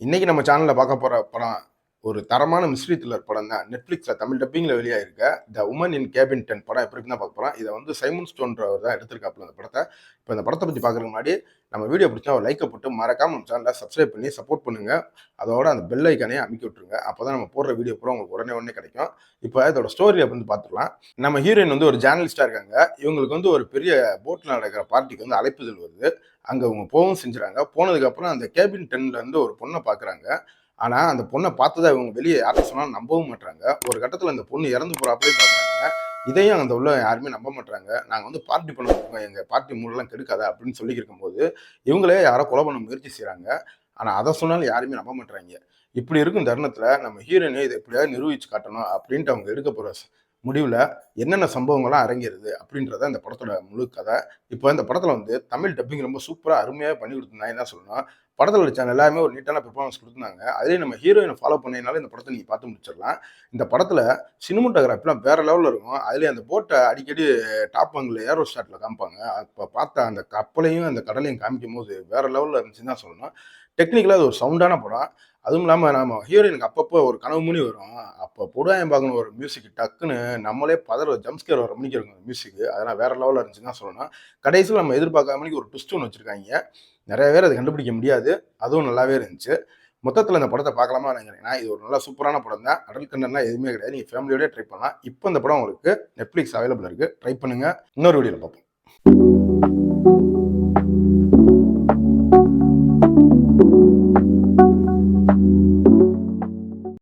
இன்றைக்கி நம்ம சேனலில் பார்க்க போகிற படம் ஒரு தரமான மிஸ்ட்ரி த்ரில்லர் படம் தான். நெட்ஃப்ளிக்ஸில் தமிழ் டப்பிங்கில் வெளியாயிருக்க the woman in cabin ten படம் எப்படி இருக்குன்னு தான் பார்க்க போகிறோம் இதை வந்து சைமன் ஸ்டோன்றவர் தான் எடுத்திருக்காப்புல அந்த படத்தை. இப்போ இந்த படத்தை பற்றி பார்க்குறதுக்கு முன்னாடி நம்ம வீடியோ பிடிச்சா ஒரு லைக்கை போட்டு மறக்காம நம்ம சேனலை சப்ஸ்கிரைப் பண்ணி சப்போர்ட் பண்ணுங்க. அதோட அந்த பெல் ஐக்கானே அமைக்க விட்டுருங்க. அப்போ தான் நம்ம போடுற வீடியோ பூரா உங்களுக்கு உடனே உடனே கிடைக்கும். இப்போ இதோட ஸ்டோரியை வந்து பார்த்துக்கலாம் நம்ம ஹீரோயின் வந்து ஒரு ஜேர்னலிஸ்டாக இருக்காங்க. இவங்களுக்கு வந்து ஒரு பெரிய போட்டில் நடக்கிற பார்ட்டிக்கு வந்து அழைப்புதல் வருது. அங்கே அவங்க போகவும் செஞ்சுறாங்க. போனதுக்கப்புறம் அந்த கேபின் டென்னில் இருந்து ஒரு பொண்ணை பார்க்குறாங்க. ஆனால் அந்த பொண்ணை பார்த்ததா இவங்க வெளியே யார்கிட்ட சொன்னாலும் நம்பவும் மாட்டாங்க ஒரு கட்டத்தில் அந்த பொண்ணு இறந்து போகிறாப்பே பார்க்குறாங்க இதையும் அந்த உள்ள யாருமே நம்ப மாட்டாங்க நாங்கள் வந்து பார்ட்டி பண்ண எங்கள் பார்ட்டி மூடெல்லாம் கெடுக்காத அப்படின்னு சொல்லி இருக்கும்போது இவங்களே யாரோ கொலை பண்ண முயற்சி செய்கிறாங்க ஆனால் அதை சொன்னாலும் யாருமே நம்ப மாட்டாங்க இப்படி இருக்கும் தருணத்தில் நம்ம ஹீரோயினை இதை எப்படியாவது நிரூபிச்சு காட்டணும் அப்படின்ட்டு அவங்க எடுக்க போகிற முடிவில் என்னென்ன சம்பவங்கள்லாம் அரங்கிறது அப்படின்றத இந்த படத்தோட முழு கதை. இப்போ இந்த படத்தில் வந்து தமிழ் டப்பிங் ரொம்ப சூப்பராக அருமையாக பண்ணி கொடுத்துருந்தாங்க என்ன சொல்லணும் படத்தில் நடிச்சாங்க எல்லாருமே ஒரு நீட்டான பெர்ஃபார்மன்ஸ் கொடுத்துருந்தாங்க. அதே நம்ம ஹீரோயினை ஃபாலோ பண்ணினாலும் இந்த படத்தை நீங்கள் பார்த்து முடிச்சிடலாம். இந்த படத்தில் சினிமோட்டோகிராஃபிலாம் வேறு லெவலில் இருக்கும். அதுலேயே அந்த போட்டை அடிக்கடி டாப் அங்கில் ஏரோ ஷாட்டில் காமிப்பாங்க. அப்போ பார்த்த அந்த கப்பலையும் அந்த கடலையும் காமிக்கும் போது வேற லெவலில் இருந்துச்சுன்னு தான் சொல்லணும். டெக்னிக்கலாக அது ஒரு சவுண்டான படம். அதுவும் இல்லாமல் நம்ம ஹீரோயினுக்கு அப்பப்போ ஒரு கனவு மணி வரும். அப்போ புடாயம் பார்க்கணும் ஒரு மியூசிக் டக்குன்னு நம்மளே பதற ஜம்ஸ்கேர் வர மணிக்கு இருக்கும் மியூசிக் அதெல்லாம் வேற லெவலில் இருந்துச்சுன்னு தான் சொல்லணும் கடைசியில் நம்ம எதிர்பார்க்காம மணிக்கு ஒரு ட்விஸ்ட் ஒன்று வச்சுருக்காங்க. நிறைய பேர் அதை கண்டுபிடிக்க முடியாது. அதுவும் நல்லாவே இருந்துச்சு. மொத்தத்தில் இந்த படத்தை பார்க்கலாமா நினைக்கிறேன். இது ஒரு நல்ல சூப்பரான படம் தான். அடல் கண்டன்லாம் எதுவுமே கிடையாது. நீங்கள் ஃபேமிலியோடய ட்ரை பண்ணலாம். இப்போ இந்த படம் உங்களுக்கு நெட்ஃப்ளிக்ஸ் அவைலபிள் இருக்குது ட்ரை பண்ணுங்கள் இன்னொரு வீடியோவில் பார்ப்போம்.